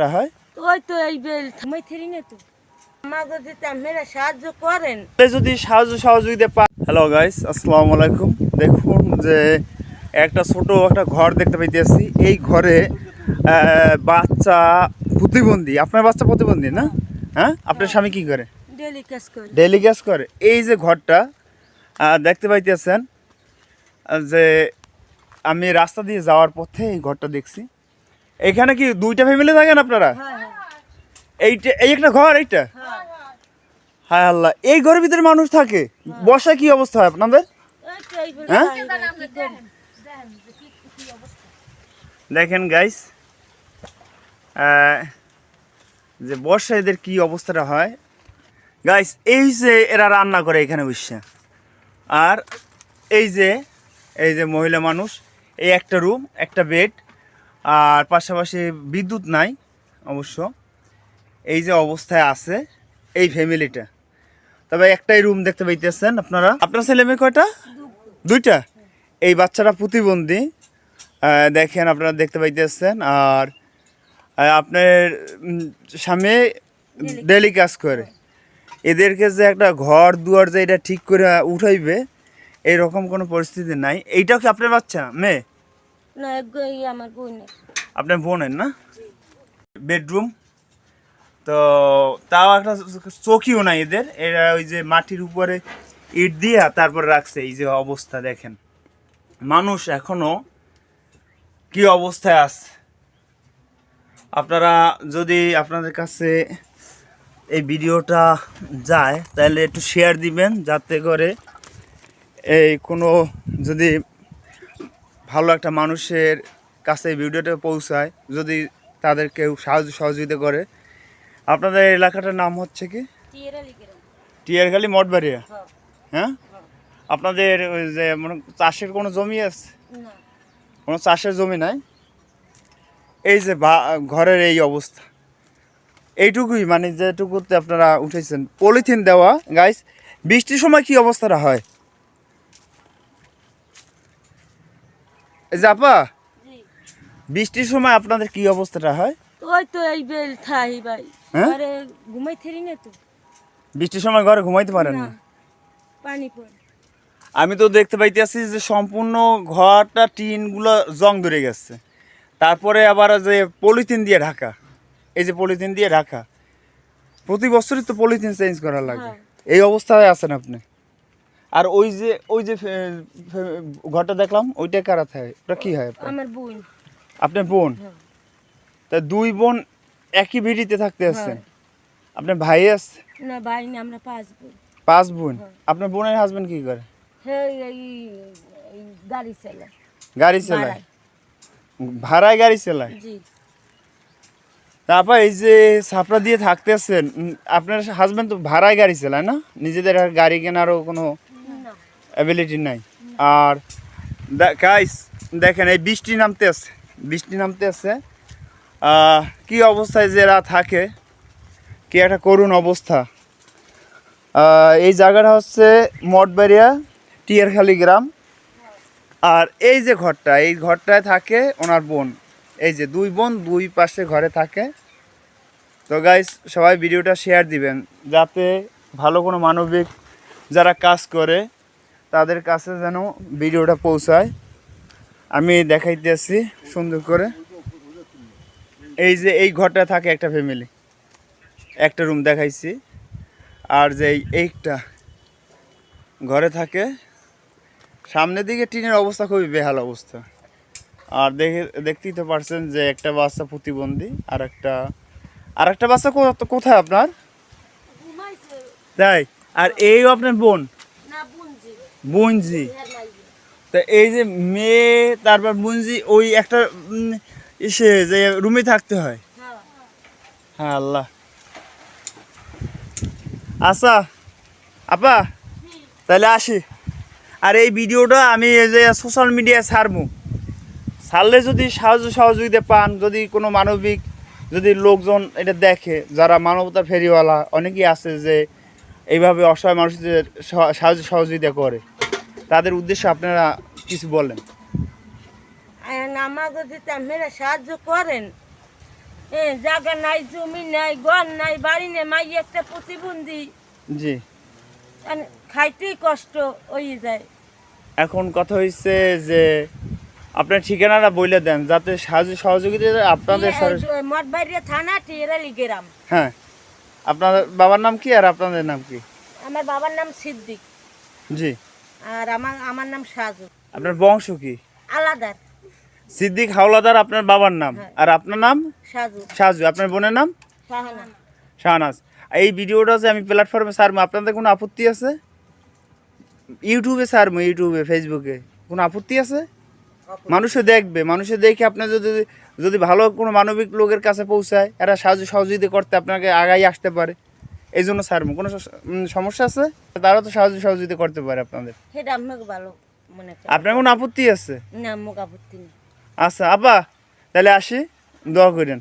রা হয়? ওই তো এই বেল থামাই থেরি না তো। আমাকে যদি আপনারা সাহায্য করেন। যদি সাহায্য সহযোগিতা পা হ্যালো গাইস আসসালামু আলাইকুম। দেখুন যে একটা ছোট একটা ঘর দেখতে পাইতেছি এই ঘরে বাচ্চা প্রতিবন্ধী। আপনার বাচ্চা প্রতিবন্ধী না? হ্যাঁ? আপনার স্বামী কি করে? ডেলি কাজ করে। এই যে ঘরটা দেখতে পাইতেছেন যে আমি রাস্তা দিয়ে যাওয়ার পথে এই ঘরটা দেখছি। এখানে কি দুইটা ফ্যামিলি থাকেন আপনারা? হ্যাঁ হ্যাঁ। এইটা এই একটা ঘর এইটা? হ্যাঁ হায়। আল্লাহ এই ঘরের ভিতরে মানুষ থাকে? বর্ষায় কি অবস্থা হয় আপনাদের? হ্যাঁ? দেখেন গাইস যে বর্ষা এদের কি অবস্থাটা হয়? গাইস এই যে এরা রান্না করে এখানে বসে। আর এই যে এই যে মহিলা মানুষ এই একটা রুম একটা বেড আর পাশাপাশি বিদ্যুৎ নাই অবশ্য। এই যে অবস্থায় আছে এই ফ্যামিলিটা। তবে একটাই রুম দেখতে পাইতেছেন আপনারা। আপনার ছেলে মেয়ে কয়টা? দুইটা। এই বাচ্চারা প্রতিবন্ধী। দেখেন আপনারা দেখতে পাইতেছেন। আর আপনার স্বামী ডেলি কাজ করে। এদেরকে যে একটা ঘর দুয়ার যে এটা ঠিক করে উঠাইবে এইরকম কোনো পরিস্থিতি নাই। এইটাও কি আপনার বাচ্চা? মেয়ে? আপনার বোনের না? বেডরুম। তো তাও একটা চৌকিও নাই এদের। এরা ওই যে মাটির উপরে ইট দিয়া তারপর রাখছে। এই যে অবস্থা দেখেন। মানুষ এখনও কি অবস্থায় আছে? আপনারা যদি আপনাদের কাছে এই ভিডিওটা যায়, তাহলে একটু শেয়ার দিবেন, যাতে করে এই কোনো যদি ভালো একটা মানুষের কাছে এই ভিডিওটা পৌঁছায় যদি তাদের কেউ সাহায্য সহযোগিতা করে। আপনাদের এলাকাটার নাম হচ্ছে কি? টিয়েরা টিয়ারখালি মঠবাড়িয়া। হ্যাঁ। হ্যাঁ? আপনাদের ওই যে মনে চাষের কোনো জমি আছে? কোনো চাষের জমি নাই? এই যে বা ঘরের এই অবস্থা। এইটুকুই মানে যেটুকুতে আপনারা উঠেছেন। পলিথিন দেওয়া গাইস বৃষ্টির সময় কি অবস্থাটা হয়? এই যে আপা বৃষ্টির সময় আপনাদের কি অবস্থাটা হয়? ওই তো এই বেল থাই ভাই। হ্যাঁ? আরে ঘুমাই থেরি না তো। বৃষ্টির সময় ঘরে ঘুমাইতে পারেন না না? পানি পড়ে। আমি তো দেখতে পাইতেছি যে সম্পূর্ণ ঘরটা টিনগুলো জং ধরে গেছে। তারপরে আবার যে পলিথিন দিয়ে ঢাকা এই যে পলিথিন দিয়ে ঢাকা প্রতি বছরই তো পলিথিন চেঞ্জ করা লাগে। হ্যাঁ। এই অবস্থায় আছেন আপনি? আর ওই যে ওই যে ঘরটা দেখলাম ওইটা কারা থাকে ওটা কি হয় আমার বোন। আপনার বোন? হ্যাঁ। তা দুই বোন একই ভিডিতে থাকতে হ্যাঁ। আপনার ভাই আছে? না ভাই না আমরা পাঁচ বোন। পাঁচ বোন? হ্যাঁ। আপনার বোনের হাজবেন্ড কি করে? গাড়ি চালায়। গাড়ি চালায়? ভাড়ায়। গাড়ি চালায়? তারপর এই যে ছাপড়া দিয়ে থাকতেছেন আপনার হাজবেন্ড তো ভাড়ায় গাড়ি চালায় না? নিজেদের গাড়ি কেনারও কোনো অ্যাবিলিটি নাই। আর গাইস দেখেন এই বৃষ্টি নামতে আছে, বৃষ্টি নামতে আছে। কি অবস্থায় যে এরা থাকে, কি একটা করুণ অবস্থা। এই জায়গাটা হচ্ছে মঠবাড়িয়া, টিয়ারখালি গ্রাম। আর এই যে ঘরটা, এই ঘরটায় থাকে ওনার বোন। এই যে দুই বোন, দুই পাশে ঘরে থাকে। তো গাইস সবাই ভিডিওটা শেয়ার দিবেন, যাতে ভালো কোনো মানবিক যারা কাজ করে তাদের কাছে যেন ভিডিওটা পৌঁছায়। আমি দেখাইতেছি সুন্দর করে। এই যে এই ঘরটায় থাকে একটা ফ্যামিলি একটা রুম দেখাইছি। আর যে এই- এইটা ঘরে থাকে। সামনের দিকে টিনের অবস্থা খুবই বেহাল অবস্থা। আর দেখে দেখতেই তো পারছেন যে একটা বাচ্চা প্রতিবন্ধী আর একটা আর একটা বাচ্চা কোথায় আপনার? তাই আর এই আপনার বোন। মাইজি তা এই যে মেয়ে, তারপর বুনজি ওই একটা ইসে যে রুমে থাকতে হয়। হ্যাঁ আল্লাহ। আচ্ছা আপা, তাহলে আসি। আর এই ভিডিওটা আমি যে সোশ্যাল মিডিয়ায় ছাড়বো। ছাড়লে যদি সাহায্য সহযোগিতা পান, যদি কোনো মানবিক, যদি লোকজন এটা দেখে, যারা মানবতা ফেরিওয়ালা, অনেকেই আছে যে এইভাবে অসহায় মানুষদের সাহায্য সহযোগিতা করে। তাদের উদ্দেশ্যে আপনারা কিছু বলেন। আমাকে যদি আপনারা সাহায্য করেন জায়গা নাই জমি নাই ঘর নাই বাড়ি নেই মাই একটা প্রতিবন্ধী। জি। খাইতেই কষ্ট হয়ে যায়। এখন কথা হচ্ছে যে আপনার ঠিকানাটা বলে দেন যাতে সাহায্য সহযোগিতা আপনাদের সর- মঠ বাইরে থানা টিয়েরালি গ্রাম। হ্যাঁ। আপনাদের বাবার নাম কি আর আপনাদের নাম কি? আমার বাবার নাম সিদ্দিক। জি। আর আমার আমার নাম সাজু। আপনার বংশ কি? আলাদার। সিদ্দিক হাওলাদার আপনার বাবার নাম। হ্যাঁ। আর আপনার নাম? সাজু। সাজু। আপনার বোনের নাম? শাহনাজ। এই ভিডিওটা যে আমি প্ল্যাটফর্মে ছাড়বো আপনাদের কোনো আপত্তি আছে? ইউটিউবে ছাড়বো ইউটিউবে ফেসবুকে কোনো আপত্তি আছে? মানুষে দেখবে মানুষে দেখে আপনার যদি যদি ভালো কোনো মানবিক লোকের কাছে পৌঁছায় এরা সাহায্য সহযোগিতা করতে আপনাকে আগাই আসতে পারে। এই জন্য স্যার কোনো সমস্যা আছে? তারা তো সাহায্য সহযোগিতা করতে পারে আপনাদের। সেটা আপনাকে ভালো মনে আপনার কোনো আপত্তি আছে? না আপত্তি নেই। আচ্ছা আপা তাহলে আসি দোয়া করেন।